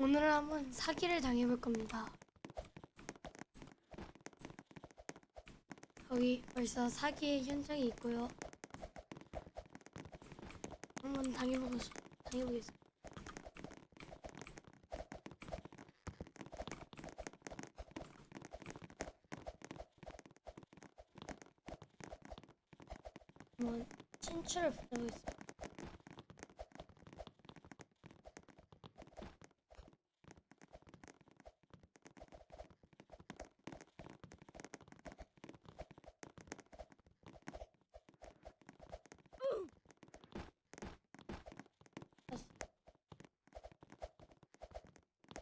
오늘은 한번 사기를 당해볼 겁니다. 여기 벌써 사기의 현장이 있고요. 한번 당해보고 당해보겠습니다. 한번 친추를 부탁하겠습니다.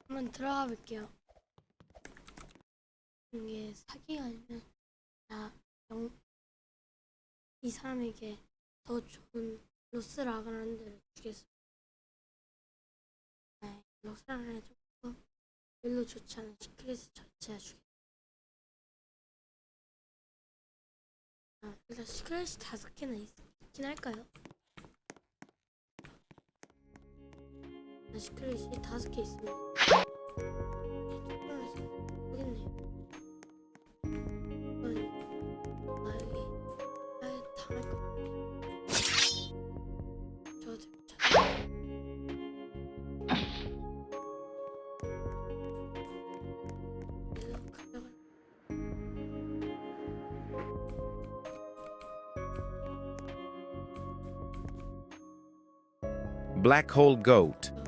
한번 들어가 볼게요. 이게 사기가 아니면 나 영, 이 사람에게 더 좋은 로스라그라는 주겠습니다. 네, 로스라그는 조금 별로 좋지 않은 시크릿 전체가 주겠습니다. 아, 일단 시크릿이 다섯 개나 있, 있긴 할까요? 아, 시크릿이 다섯 개 있습니다. 모르겠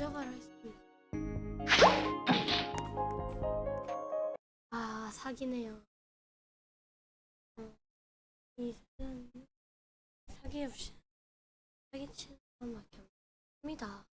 좀 가져가라 했습니다. 아 사기네요. 어, 이 사람 사기 없이 사기치는 것밖에 없습니다.